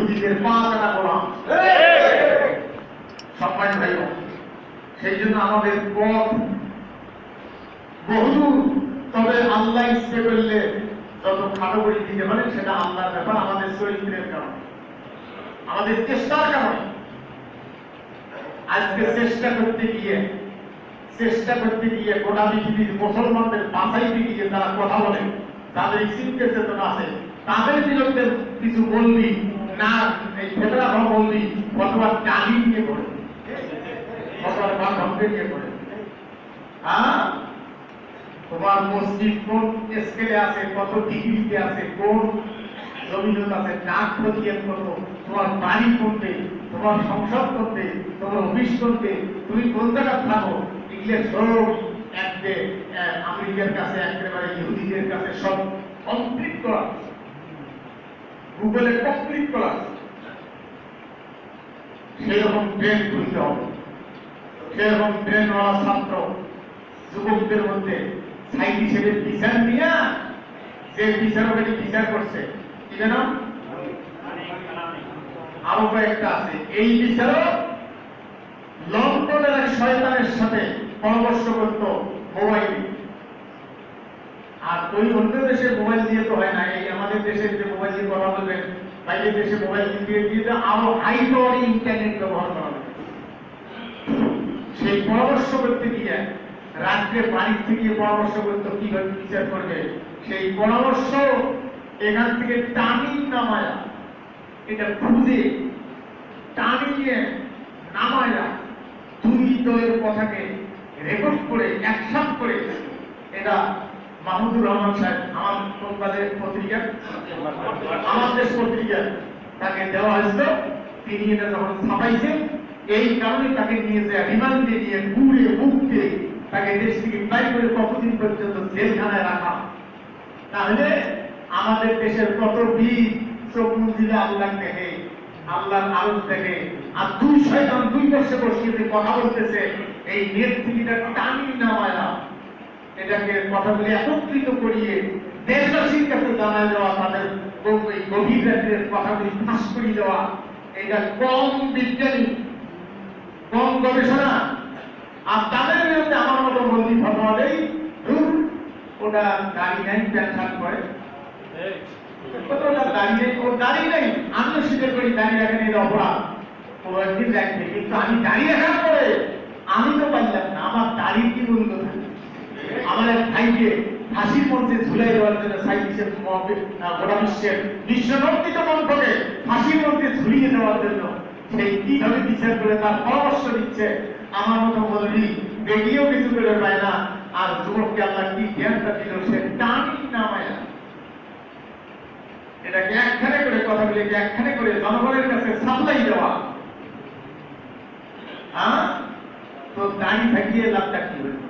ইহুদিদের পা কাটা গোলাম সম্মান ভাই সেই জন্য আমাদের পথ বহুদূর। তবে আল্লাহ ইচ্ছে করলে যত খাটো করে দিতে পারেন সেটা আল্লাহর ব্যাপার আমাদের চরিত্রের কারণে। আমাদের চেষ্টার কারণে। আজকে চেষ্টা করতে গিয়ে চেষ্টা করতে গিয়ে গোটা পৃথিবীর মুসলমানদের বাঁচাইতে গিয়ে তারা কথা বলে তাদের চিন্তা চেতনা আছে তাদের বিরুদ্ধে কিছু বলবি না এই অথবা ডালি নিয়ে পড়ে। হ্যাঁ? তোমার মসজিদ কোন স্কেলে আছে? কত ডিগ্রিতে আছে? কোন জমিনত আছে? নাক খতিয়ে কত? তোমার বাড়ি করতে তোমার সংসদ করতে তোমার অফিস করতে তুমি কোন জায়গায় থাকো? এগুলো আমেরিকার কাছে, একেবারে ইহুদিদের কাছে সব কমপ্লিট করা। গুগলে কমপ্লিট করা সেরকম ব্রেন খুলতে হবে। সেরকম ব্রেনওয়ালা ছাত্র যুবকদের মধ্যে সাইড হিসেবে বিচার নিয়ে যে বিচারকেটি বিচার করছে, কি যেন? আরও কয়েকটা আছে। এই বিচারক লন্ডনের এক শয়তানের সাথে পরামর্শ করত মোবাইল। আর ওই অন্য দেশের মোবাইল দিয়ে তো হয় না, এই আমাদের দেশের যে মোবাইল দিয়ে কথা বলবেন বাইরের দেশে মোবাইল দিয়ে দিয়ে তো আরও হাই পাওয়ার ইন্টারনেট ব্যবহার করা হবে। সেই পরামর্শ করতে গিয়ে রাত্রে বাড়ির থেকে পরামর্শ করতে কীভাবে বিচার করবে, সেই পরামর্শ এখান থেকে টানি নামায়া, এটা খুঁজে টানিয়ে নামায়া দুই দলের কথাকে রেকর্ড করে অ্যাকশন করে, এটা মাহমুদুর রহমান সাহেব আমার কোম্পানির পত্রিকা, আমার দেশ পত্রিকা, তাকে দেওয়া হয়েছিল। তিনি এটা যখন ছাপাইছেন, এই কারণে তাকে নিয়ে যায় রিমান্ডে নিয়ে ঘুরে মুখতে তাকে দেশ থেকে বাইর করে কতদিন পর্যন্ত জেলখানায় রাখা। তাহলে আমাদের দেশের কত বীর চোখ মুজিলে আল্লাহ দেখে, আল্লাহর আলোক দেখে, আর দুই শয়তান দুই বর্ষে বসিয়ে কথা বলতেছে, এই টিভিটা টানি নামায়া এটাকে কথাগুলি একত্রিত করিয়ে দেশবাসীর কাছে জানায় দেওয়া, তাদের গভীর রাতের কথাগুলি ফাঁস করিয়ে দেওয়া। এটা কম বিজ্ঞানী, কম গবেষণা, আর তাদের বিরুদ্ধে আমার মতো বন্দি ফটোয়া দেই ওটা দাঁড়িয়ে নাই, প্যান্ট করে আমিও স্বীকার করি দাড়ি রাখেন এটা অপরাধ। ও একদিন রাখবে কিন্তু আমি দাড়ি রাখার পরে আমি তো পারলাম না, আমার দাড়ির কি মূল্য আমার ভাইকে ফাঁসির মঞ্চে ঝুলাই দেওয়ার জন্য সাইড হিসেবে গোটা বিশ্বের বিশ্বনন্দিত মন্ত্রকে ফাঁসির মঞ্চে ঝুলিয়ে দেওয়ার জন্য সেই কীভাবে বিচার করে তার পরামর্শ দিচ্ছে, আমার মতো বলি দেখিয়েও কিছু করে পায় না। আর যুবককে আল্লাহ কি জ্ঞানটা দিল, সে টানি নামায় না এটাকে একখানে করে কথাগুলিকে একখানে করে জনগণের কাছে সাপ্লাই দেওয়া। হ্যাঁ? তো দাড়ি থাকিয়ে লাভটা কি হবে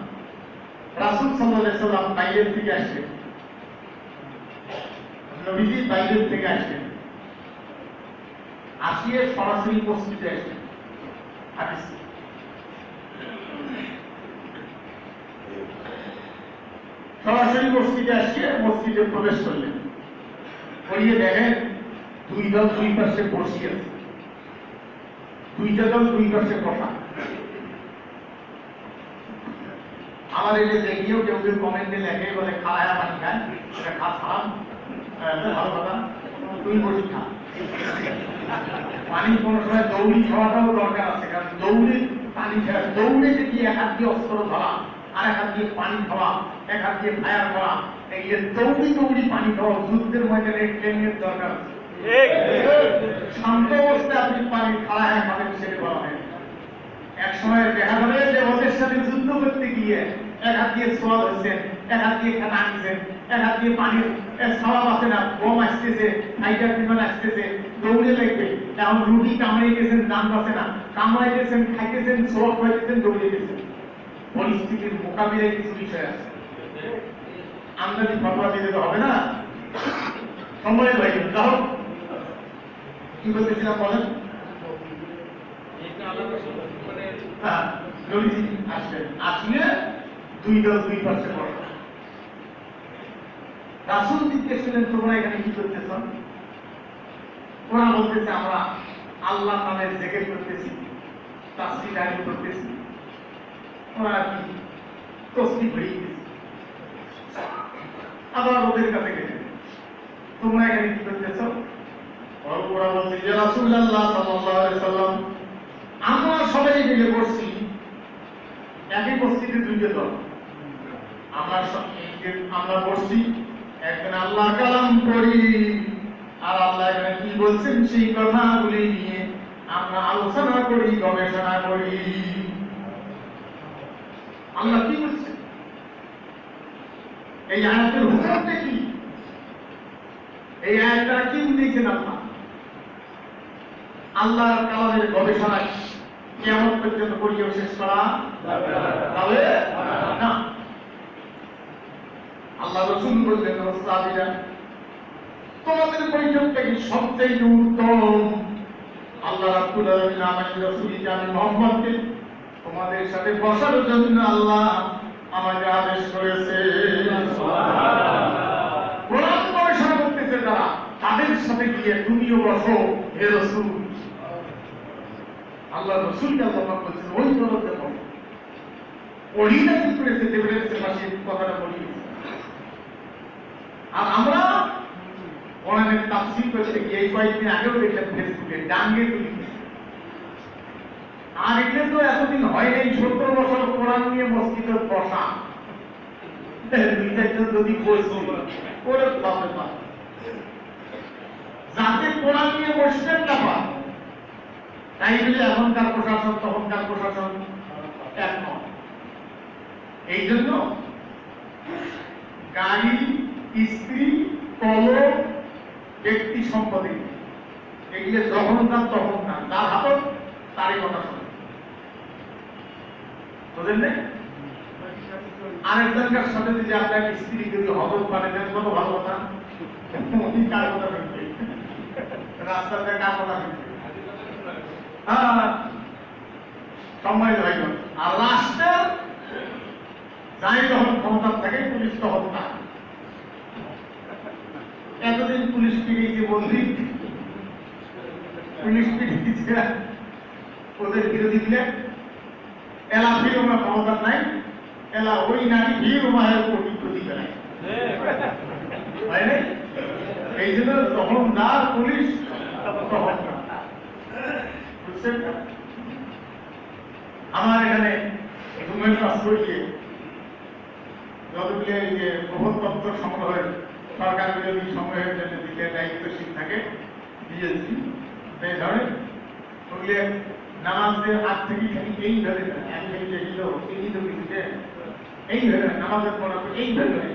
রাসুল সাল্লাম বাইরের থেকে আসলেন নবীজি বাইরের থেকে আসলেন আসিয়ে সরাসরি মসজিদে হাদিস। সরাসরি মসজিদে আসিয়ে মসজিদে প্রবেশ করলেন। করিয়ে দেখেন দুই দল দুই পাশে বসিয়ে আছে। দুইটা দল দুই পাশে বসা। আমার এটা দেখিয়েও কেউ কেউ কমেন্টে লেখে বলে খালায়া পানি খায়? এটা খা খারাপ ভালো কথা। তুই বসি খা। পানি কোনো সময় দৌড়ি খাওয়াটাও দরকার আছে কারণ দৌড়ে পানি খাওয়া দৌড়ে যদি এক হাত দিয়ে অস্ত্র ধরা আর এক হাত দিয়ে পানি খাওয়া এক হাত দিয়ে ফায়ার করা এই যে দৌড়ি দৌড়ি পানি খাওয়া যুদ্ধের ময়দানে ট্রেনিং এর দরকার আছে। শান্ত অবস্থায় আপনি পানি খাড়া হ্যাঁ খাবেন সেটা বলা হয়। এক সময় দেখা যাবে যে ওদের সাথে যুদ্ধ করতে গিয়ে এক হাত দিয়ে সোয়া ধরছেন এক হাত দিয়ে খানা আনছেন এক হাত দিয়ে পানির ছাওয়া আছে না, বোম আসতেছে ফাইটার বিমান আসতেছে, দৌড়ে লাগবে। এখন রুটি কামড়াই গেছেন দান বাসে না। কামড়াই গেছেন খাইতেছেন সব খাইতেছেন দৌড়ে গেছেন পরিস্থিতির মোকাবিলায় কিছু বিষয় আছে। আমদানি ফটোয়া দিলে তো হবে না? সময় ভাই যাও কি বলতেছিলাম বলেন? তোমরা এখানে কি করতেছ। ওরা বলতেছে, আমরা আল্লাহ নামের জেকের করতেছি। দাঁড়ি করতেছি ওরা কি তসবি ভরিয়ে আবার ওদের কাছে গেলে তোমরা এখানে কি করতেছ ওরা বলছে যে আলাইহি সাল্লাম আমরা সবাই মিলে বসছি একই মসজিদে দুইটা দল। আমরা আমরা বসছি একজন আল্লাহ কালাম পড়ি আর আল্লাহ এখানে কি বলছেন? সেই কথাগুলি নিয়ে আমরা আলোচনা করি, গবেষণা করি। আল্লাহ কি বলছেন? এই আয়াতের হুকুমটা কি? এই আয়াতটা কি বুঝিয়েছেন আল্লাহ? আল্লাহর কালামের গবেষণায় কেমন পর্যন্ত পড়িয়ে শেষ করা যাবে না। আল্লাহ রসুল বললেন তোমাদের পরিচয়টা কি সবচেয়ে উত্তম আল্লাহ রাব্বুল আলামিন আমাকে রাসূলকে তোমাদের সাথে বসার জন্য আল্লাহ আমাকে আদেশ করেছে। কোরআন করতেছে তারা। তাদের সাথে গিয়ে তুমিও বসো, হে রসুল। আল্লাহ রসুলকে আল্লাহ পাক ওই দলতে বসো ওলিটা কি করেছে দেবরের পাশে কথাটা বলি আর আমরা কোরআনের তাফসীর করতে গিয়ে এই কয়েকদিন আগেও দেখলাম ফেসবুকে, ডাঙ্গে তুলি আর এগুলো তো এতদিন হয় নাই, সত্তর বছর কোরআন নিয়ে মসজিদে বসা। যদি বসছি ওরে যাতে কোরআন নিয়ে বসবেন না তাই বলে এখনকার প্রশাসন, তখনকার প্রশাসন এক নয়। এই জন্য গাড়ি, স্ত্রী কলম ব্যক্তি, সম্পত্তি, এগুলো যখন তার তখন না, তার হাতত তারই কথা শোনে। বুঝলেন? আরেকজনকার সাথে যদি আপনার স্ত্রী যদি হজম করে দেন কত ভালো কথা? কার কথা শুনবে? রাস্তাতে কার কথা শুনবে? হ্যাঁ সম্মানিত ভাইগণ আর রাষ্ট্রের যাই যখন ক্ষমতা থাকে পুলিশ তখন না। এতদিন পুলিশ পিড়িয়েছে বন্ধু। পুলিশ পিড়িয়েছে ওদের বিরোধী দিলে। এলা ফির ক্ষমতা নাই। এলা ওই নারী ভিড় বিপ্রতি বেড়ায় হয় নাই? এই জন্য যখন দার পুলিশ তখন না। বুঝছেন না? আমার এখানে কাজ করিয়ে যতগুলো এই যে প্রবন্ধতন্ত্র সংগ্রহের সরকার বিরোধী সংগ্রহের জন্য দিকে দায়িত্বশীল থাকে দিয়েছি। এই ধরনের ওগুলো নামাজের আগ থেকে খালি এইভাবে না, এক মিনিটে দিল এই তো কিছুতে এইভাবে না, নামাজের পড়া এইভাবে না,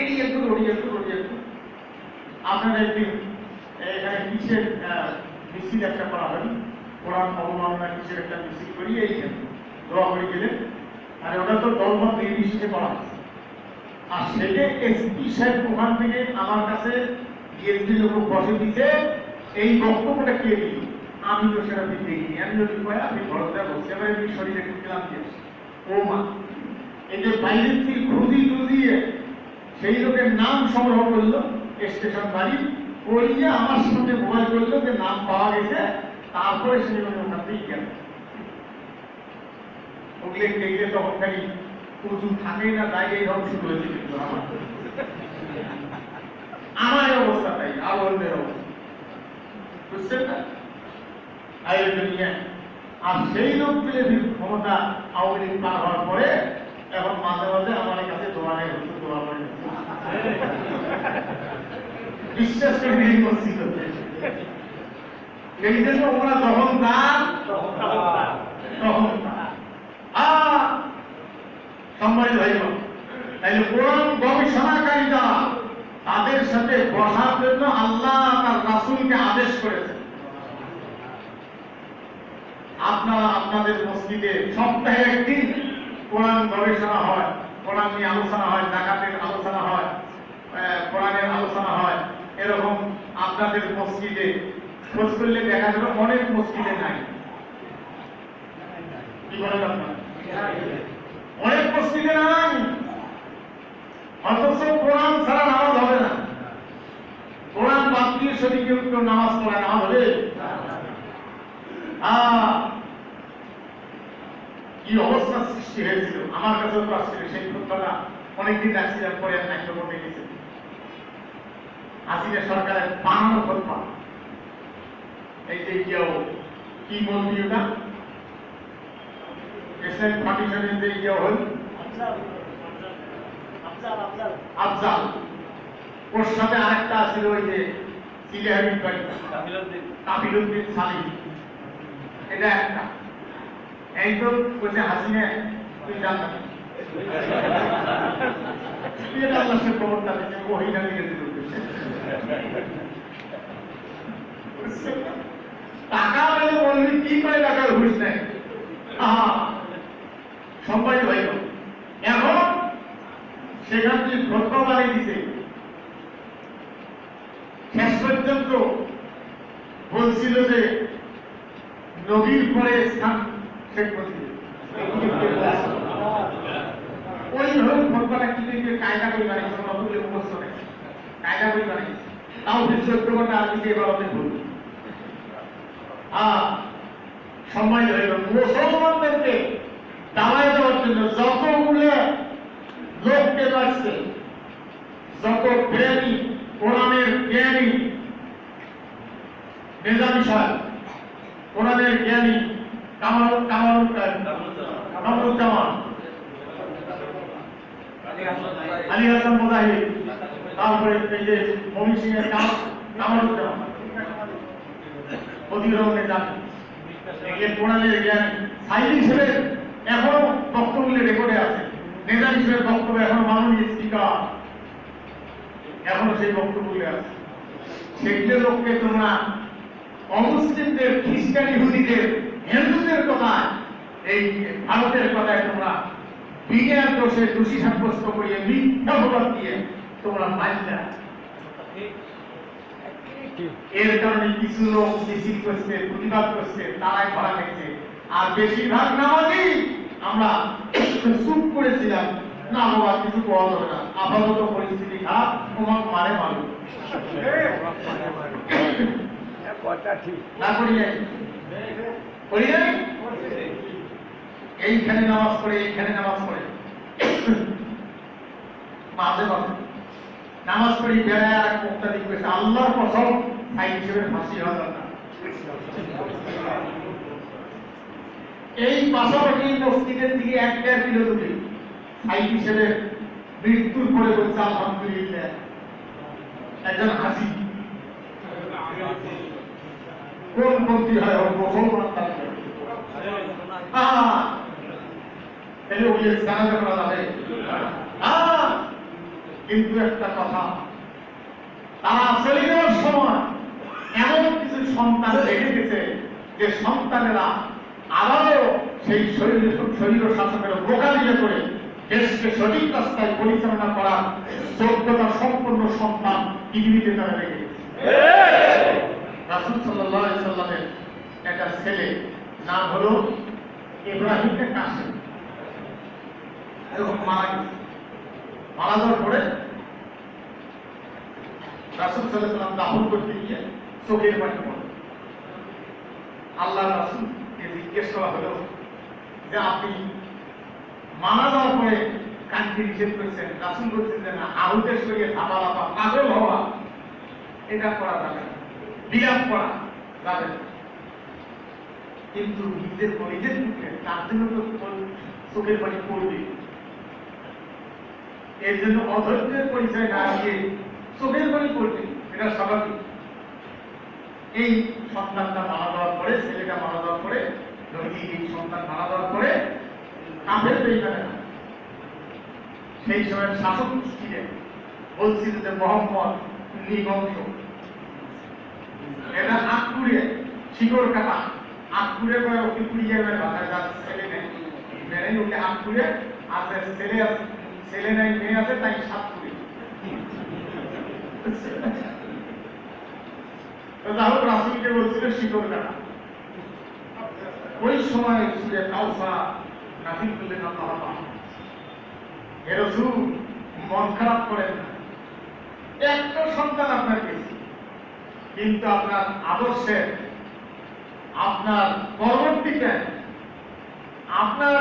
এটি একটু ওটি একটু ওটি একটু। আপনারা একদিন এখানে কিসের মিছিল একটা করা হয় কোরআন অবমাননা কিসের একটা মিছিল করি এই দোয়া করে গেলেন। আর ওটা তো দলমত নির্বিশেষে করা হয়েছে। আর সেটা এসপি সাহেব ওখান থেকে আমার কাছে ডিএসপি লোক বসে দিতে এই বক্তব্যটা কে দিল? আমি তো সেটা দিতে দেখিনি। আমি যদি কয় আমি ঘরতে বসে এবার আমি শরীরে গেলাম দিয়েছি ও মা। এই যে বাইরের থেকে খুঁজি টুজিয়ে সেই লোকের নাম সংগ্রহ করল, স্টেশন বাড়ি করিয়ে আমার সাথে মোবাইল করল যে নাম পাওয়া গেছে। তারপরে সে গেল ওগুলো দেখলে তখন খালি উঁচু থাকে না তাই এই রকম শুরু হয়েছে কিন্তু আমার আমার অবস্থা তাই, আর অবস্থা। বুঝছেন না? আর সেই লোকগুলো ক্ষমতা আওয়ামী লীগ পার হওয়ার পরে এখন মাঝে মাঝে আমার কাছে দোয়া নেই হচ্ছে দোয়া বিশ্বাস করে এই মসজিদ এই জন্য ওরা যখন দান তখন সম্মানিত ভাই বোন, কোরআন গবেষণাকারী তাদের সাথে বসার জন্য আল্লাহ তার রাসূলকে আদেশ করেছেন। আপনারা আপনাদের মসজিদে সপ্তাহে একদিন কোরআন গবেষণা হয় কোরআন নিয়ে আলোচনা হয় জাকাতের আলোচনা হয় কোরআনের আলোচনা হয়। এরকম আপনাদের মসজিদে খোঁজ করলে দেখা যাবে অনেক মসজিদে নাই। কি অনেক মসজিদে নাই। অথচ কোরআন ছাড়া নামাজ হবে না। কোরআন বাদ দিয়ে যদি কেউ কেউ নামাজ পড়ে, নামাজ হবে? কি অবস্থা সৃষ্টি হয়েছিল? আমার কাছে তো আসছিল, সেই ঘটনা অনেকদিন অ্যাক্সিডেন্ট করে একটা করতে গেছে। হাসিনা সরকারের বানানো ঘটনা এই যে কেউ কি বলবি ওটা? এসএন পার্টিশনের যে ইয়ে হল? আফজাল ওর সাথে আরেকটা ছিল ওই যে বাড়ি কাবিলুদ্দিন সালিম এটা একটা। এই তো বলছে হাসিনে তুই জান না। এটা আল্লাহ সে খবরটা দিচ্ছে মহিলা দিকে দিল। টাকা পেলে বলবি কি করে টাকার ঘুষ নেয় আহা হইল এখন সেখান থেকে ঘটনা বানিয়ে দিছে। শেষ পর্যন্ত বলছিল যে, নবীর পরে স্থান শেখ মুজিব ওইভাবে ঘটনাটা কি কায়দা করে বানিয়েছে কায়দা করে তাও ঘণ্টা আজকে এবার বলব সময় হইল মুসলমানদেরকে দাওয়াই দেওয়ার জন্য যতগুলো লোককে লাগছে যত জ্ঞানী কোরআনের জ্ঞানী নিজামী সাহেব কোরআনের জ্ঞানী কামাল কামাল কামালুজ্জামান, আলী হাসান মুজাহিদ, তারপরে এই যে মমি সিং এর কামাল কামালুজ্জামান। অধীর নিজামী এগুলো জ্ঞানী সাইড হিসেবে এখনও বক্তব্যগুলি রেকর্ডে আছে। নেতা হিসেবে বক্তব্য এখনও মাননীয় স্পিকার এখনও সেই বক্তব্যগুলি আছে। সেগুলো লোককে তোমরা অমুসলিমদের, খ্রিস্টান ইহুদিদের, হিন্দুদের কথায়, এই ভারতের কথায় তোমরা বিজ্ঞান দোষে দোষী সাব্যস্ত করিয়ে মিথ্যা অপবাদ দিয়ে তোমরা মানলে এর কারণে কিছু লোক মিছিল করছে, প্রতিবাদ করছে, তারাই ধরা গেছে আর বেশিরভাগ নামাজি আমরা চুপ করেছিলাম। না, বাবা, কিছু পাওয়া যাবে আপাতত পরিস্থিতি খারাপ, তোমার মারে মারো এইখানে নামাজ পড়ে, এইখানে নামাজ পড়ে। মাঝে মাঝে নামাজ পড়ি, বেড়ায় আর মুক্তা দিক করেছে। আল্লাহর কসম সাইড হিসেবে ফাঁসি হওয়া দরকার। এই পাশাপাশি মসজিদের দিকে এক দেড় কিলো দূরে হিসেবে মৃত্যুর পরে বলছে, আলহামদুলিল্লাহ। একজন হাসি। কোন পন্থী হয় ওর মুসলমান তাহলে ওই জানাজা করা যাবে আহ! কিন্তু একটা কথা, তারা চলে যাওয়ার সময় এমন কিছু সন্তান রেখে গেছে যে সন্তানেরা আবারও সেই শরীর শরীর শাসকের মোকাবিলা করে দেশকে সঠিক রাস্তায় পরিচালনা করার যোগ্যতা সম্পন্ন সন্তান পৃথিবীতে তারা রেখে রাসুল সাল্লাহ সাল্লামের একটা ছেলে, নাম হলো ইব্রাহিমকে কাসেম। মারা গেছে। মারা যাওয়ার পরে রাসুল সাল্লাম দাফন করতে গিয়ে চোখের পানি পড়ে। আল্লাহ রাসুলকে জিজ্ঞেস করা হলো যে, আপনি মারা যাওয়ার পরে কান্তি নিষেধ করেছেন? রাসুল বলছেন যে, না আহুতের শরীরে থাপা লাপা পাগল হওয়া, এটা করা যাবে না। বিলাপ করা যাবে না। কিন্তু নিজের নিজের মুখে তার জন্য তো চোখের পানি পড়বে এর জন্য অধৈর্যের পরিচয় না দিয়ে চোখের পানি পড়বে, এটা স্বাভাবিক। এই সন্তানটা মারা যাওয়ার পরে, ছেলেটা মারা যাওয়ার পরে এই সন্তান মারা যাওয়ার পরে, কাফের বেইমানে না। সেই সময় শাসক ছিলেন বলছিল যে মোহাম্মদ নিবংশ। এটা হাত শিকড় কাটা আকুরে করে ওকে পুড়িয়ে যাবে বাসায় ছেলে নেই ওকে আকুরে আছে ছেলে আছে ছেলে নেই, মেয়ে আছে, তাই সাত কুড়ি তাহলে রাসুলকে বলছিল কাটা। ওই সময় সুরে কাউসা করলেন আল্লাহ রসুল মন খারাপ করেন না। একটা সন্তান আপনার গেছে। কিন্তু আপনার আদর্শে আপনার পরবর্তীতে আপনার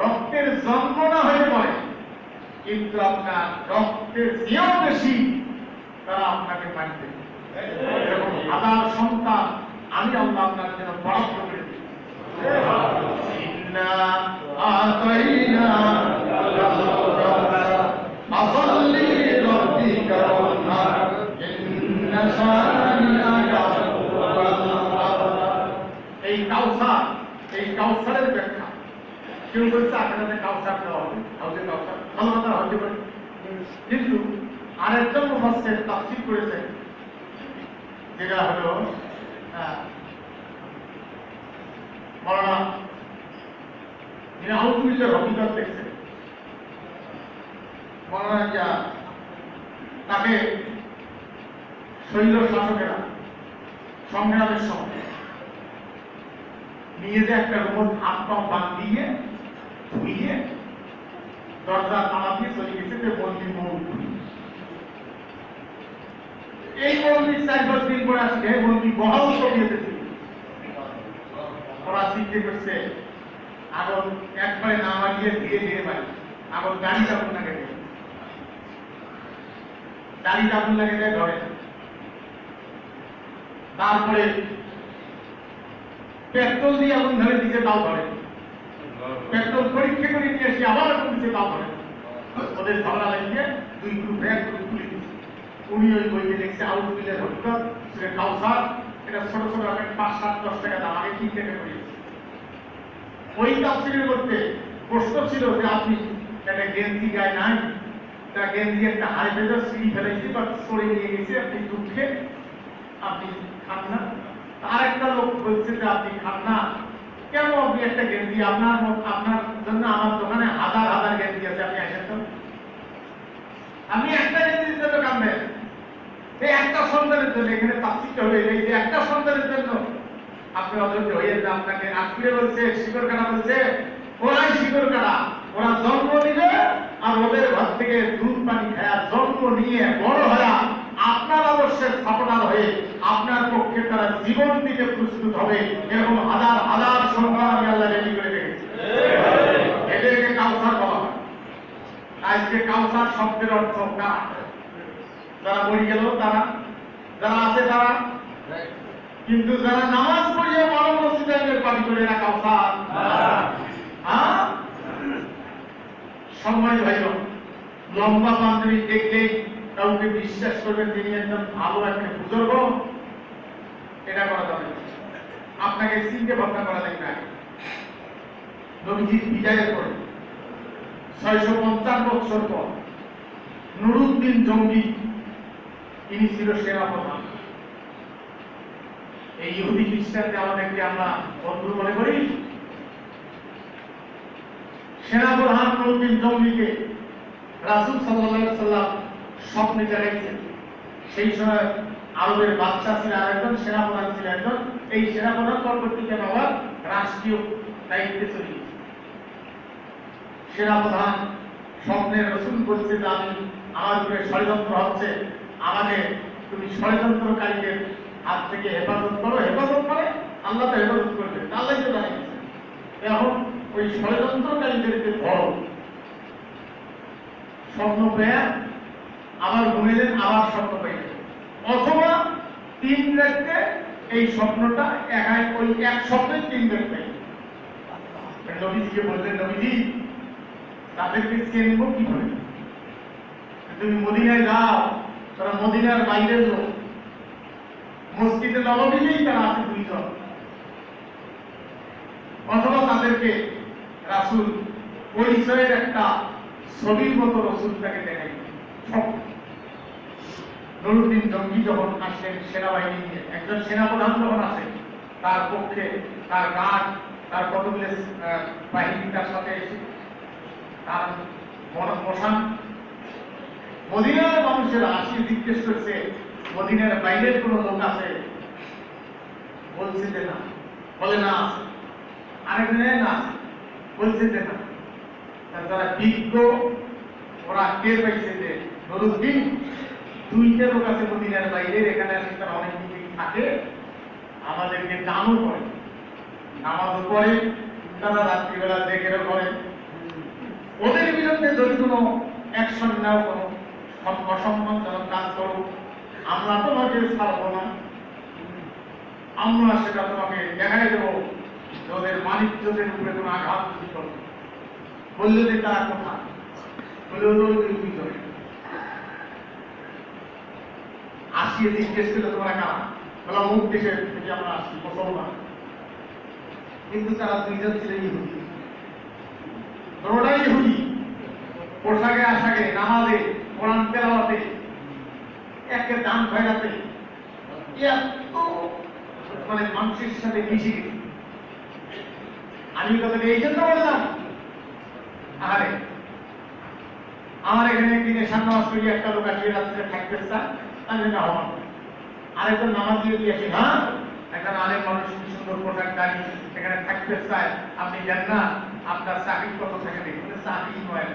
রক্তের জন্ম না হয়ে কিন্তু আপনার রক্তের চেয়েও বেশি, তারা আপনাকে মানবে এরকম হাজার সন্তান, আমি আমরা আপনার জন্য বরাদ্দ করে কাউসার, এই কাউসারের ব্যাখ্যা। কেউ বলছে আপনাদের কাউসার দেওয়া হবে কাউসার কথা হতে পারে কিন্তু আরেকজন মুফাসসির তাফসীর করেছেন যেটা হলো মৌলানা যিনি আউটবিল্ডের হকিকত দেখছেন মৌলানা যা তাকে শৈল শাসকেরা সংগ্রামের সময় নিয়ে যে একটা রুমত হাত পা বাঁধিয়ে ধুইয়ে দরজা তালা দিয়ে চলে গেছে যে বন্দি মৌ এই বন্দি চার পাঁচ দিন পরে আসলে বন্দি বহাল চলিয়ে ছিল ওরা চিন্তা করছে আগুন একবারে না মারিয়ে ধীরে ধীরে মারি। আগুন গাড়ি আগুন লাগে দেয় গাড়ি আগুন লাগে দেয় ঘরে। তারপরে পেট্রোল দিয়ে আগুন ধরে দিচ্ছে তাও ধরে পেট্রোল পরীক্ষা করে নিয়ে এসে দিচ্ছে ওদের ঝগড়া লাগিয়ে দুই এক গ্রুপ দিচ্ছে উনি ওই আউট কাউসার এটা ছোট ছোট পাঁচ সাত দশ টাকা দাম আগে করিয়েছে ওই তাফসিরের মধ্যে প্রশ্ন ছিল যে আপনি একটা গেঞ্জি গায়ে নাই, তা গেঞ্জি একটা হাই ভেতর সিঁড়ি ফেলাইছি বা সরে নিয়ে গেছে, আপনি দুঃখে আপনি খান না। আর একটা লোক বলছে যে আপনি খান না কেন আপনি একটা গেঞ্জি আপনার আপনার জন্য আমার দোকানে হাজার হাজার গেঞ্জি আছে আপনি আসেন তো। আমি একটা গেঞ্জির জন্য কামবেন এই একটা সন্তানের জন্য, এখানে তাফসিরটা হয়ে এই যে একটা সন্তানের জন্য। আপনি অযোগ্য হয়ে যান আপনাকে। আজকে বলছে, শিকড় কাটা বলছে, ওরাই শিকড় কাটা। ওরা জন্ম নিবে আর ওদের ঘর থেকে দুধ পানি খায়া জন্ম নিয়ে বড় হয়ে আপনার অবশ্যই সাপোর্টার হয়ে আপনার পক্ষে তারা জীবন দিতে প্রস্তুত হবে। এরকম হাজার হাজার সংখ্যা আমি আল্লাহ রেডি করে রেখেছি। এদেরকে কাউসার বলা হয়। আজকে কাউসার শব্দের অর্থ কারা? যারা মরে গেল তারা? যারা আছে তারা? কিন্তু যারা নামাজ পড়িয়ে মানব মসজিদের পানি করে এরা কাউসার? সম্মানিত ভাই লম্বা পাঞ্জাবি দেখলে কাউকে বিশ্বাস করবেন তিনি একজন ভালো একটা বুজুর্গ, এটা করা যাবে আপনাকে চিন্তা ভাবনা করা লাগবে আগে নবীজির বিজয়ের ছয়শো বছর পর, নুরুদ্দিন জঙ্গি ছিল সেনাপ্রধান এই ইহুদি খ্রিস্টানদের আমাদেরকে আমরা বন্ধু মনে করি। সেনাপ্রধান নুরুদ্দিন জঙ্গিকে রাসুল সাল্লাল্লাহু সাল্লাম স্বপ্নে দেখাইছেন সেই সময় আরবের বাদশা ছিল আরেকজন, সেনাপ্রধান ছিল একজন। এই সেনাপ্রধান পরবর্তীতে বাবা রাষ্ট্রীয় দায়িত্বে চলে সেনাপ্রধান স্বপ্নের রসুল বলছে যে, আমি আমার উপরে ষড়যন্ত্র হচ্ছে। আমাকে তুমি ষড়যন্ত্রকারীদের হাত থেকে হেফাজত করো। হেফাজত করে আল্লাহ তো হেফাজত করবে আল্লাহ তো জানিয়েছে এখন ওই ষড়যন্ত্রকারীদেরকে ধরো। স্বপ্ন পেয়ে আবার ঘুমিলেন আবার স্বপ্ন পেয়ে অথবা তিন রাত্রে এই স্বপ্নটা একাই ওই এক স্বপ্নে তিন রাত পেয়ে নবীজিকে বললেন নবীজি, তাদেরকে চেনবো তুমি মদিনায় যাও, তারা মদিনার বাইরের লোক। মসজিদে নবমীতেই তারা আছে দুইজন। অথবা তাদেরকে রাসুল পরিচয়ের একটা ছবির মতো রসুলটাকে দেখাই। সব নুরুদ্দিন জঙ্গি যখন আসলেন সেনাবাহিনী নিয়ে একজন সেনাপ্রধান যখন আসেন তার পক্ষে তার গান, তার কতগুলো বাহিনী তার সাথে এসে তার মন- মদিনার মানুষের আসি জিজ্ঞেস করছে, মদিনার বাইরের কোনো লোক আছে? বলছে যে না। বলে না আছে। আরেকজনে না আছে। বলছে যে না। যারা বিজ্ঞ, ওরা কে পাইছে যে নুরুদ্দিন দুইটা লোক আছে মদিনার বাইরের, এখানে আসে তারা অনেক দিন থাকে, আমাদেরকে দানও করে। নামাজও পড়ে, তারা রাত্রিবেলা জেগেরও করে। ওদের বিরুদ্ধে যদি কোনো অ্যাকশন নাও কোনো অসম্মানজনক কাজ করো, আমরা তোমাকে ছাড়বো না। আমরা সেটা তোমাকে দেখাই দেবো ওদের মানিজ্যদের উপরে কোনো আঘাত যদি করো বলল যে তারা কোথায়? বলল ওদের ভিতরে জিজ্ঞেস করল তোমরা কারা বলা মুখ দেশের থেকে আমরা আসছি মুসলমান। কিন্তু তারা দুইজন ছিলেন ইহুদি। পুরোটাই ইহুদি। পোশাকে, আশাকে, নামাজে, কোরআন তেলাওয়াতে, একে দান খয়রাতে এত মানে মানুষের সাথে মিশে গেছে। আমি কথাটা এই জন্য বললাম। আরে আমার এখানে দিনে সাত নামাজ করি একটা লোক আসবে রাত্রে থাকতে চান না আরেকজন নামাজ দিয়ে দিয়েছি হ্যাঁ? একটা আলেম মানুষ সুন্দর পোশাক দাঁড়িয়ে এখানে থাকতে চায়, আপনি জান না, আপনার কত থাকে দেখুন। চাকরি নয়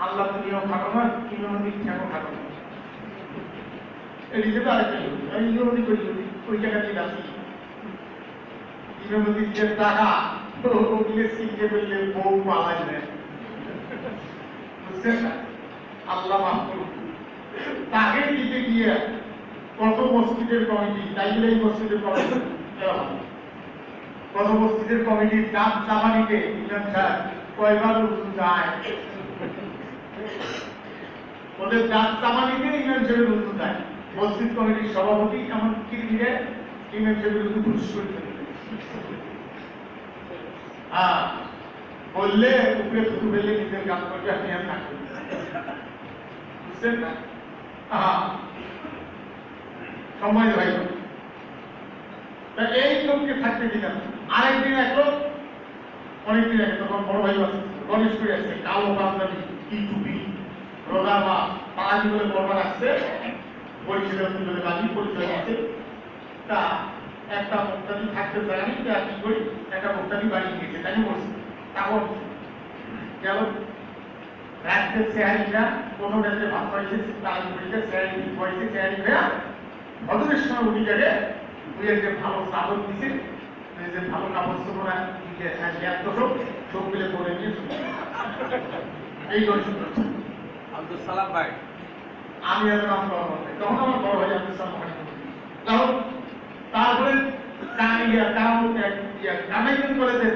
আল্লাহ দুনিয়াও খাটো নয় ইমামতি ঠেকো খাটো নয়। এই হিসেবে আরেকটা করি ওই জায়গাতেই আছি ইমামতির যে টাকা ওগুলো বউ পালাই বুঝছেন না? আল্লাহ মাফ করুন তাকে দিতে গিয়ে কত মসজিদের কমিটি তাই বলে মসজিদের কমিটি কত মসজিদের কমিটির দাম চাপানিতে ইমাম সাহেব কয়বার যায়। ওদের দাঁত চাপানিতে ইমাম সাহেবের উঠুন যায়। মসজিদ কমিটির সভাপতি এমন কি দিয়ে ইমাম সাহেবের ঘুষ করে হ্যাঁ বললে উপরে থুতু ফেললে নিজের কাজ করবে আপনি আর থাকবেন বুঝছেন না? সময় ভাই। এই লোককে থাকতে দিলাম। আরেকদিন এক লোক, অনেকদিন আগে তখন বড় ভাই আছে, গণেশ করে আসছে কালো পাঞ্জাবি, কি টুপি রোগা বা পাঁচি বলে বরবার আসছে, পরিচয় বলে বাজি পরিচয় আছে। তা একটা মুক্তাদি থাকতে চাই আমি কি করি? একটা মুক্তাদি বাড়ি গিয়েছে তাই বলছি তখন গেল চেয়ারিটা কোনো চেয়ারি চেয়ারি হয়ে সময় উঠে যাবে তুই যে ভালো চাদর দিছে তুই যে ভালো কাপড় চোপড় সব মিলে করে নিয়ে এই গল্প আব্দুল সালাম ভাই। আমি এত নাম করা বলতে তখন আমার বড় ভাই আব্দুল সালাম ওখানে তখন তারপরে কামাইজন কলেজে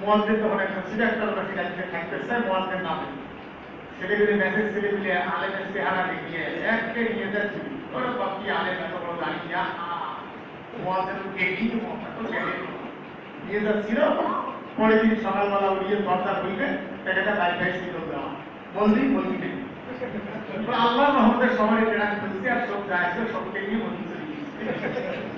মোয়াজ্জের তখন একটা সিলেক্টর বা সিলেক্টর থাকতেছে নামে। ছেলেগুলি মেসেজ, ছেলে মিলে আলেমের চেহারা দেখিয়ে একে নিয়ে যাচ্ছি। ওরা বাকি আলেম এত বড় মোয়াজ্জের দেখি নিয়ে পরের দিন সকালবেলা উঠিয়ে দরজা খুলবে একটা লাইফ ফাইস ছিল দেওয়া। বললি আল্লাহ মোহাম্মদের সবাই ট্রেনার খুলছে আর সব যায় সবকে নিয়ে গিয়েছে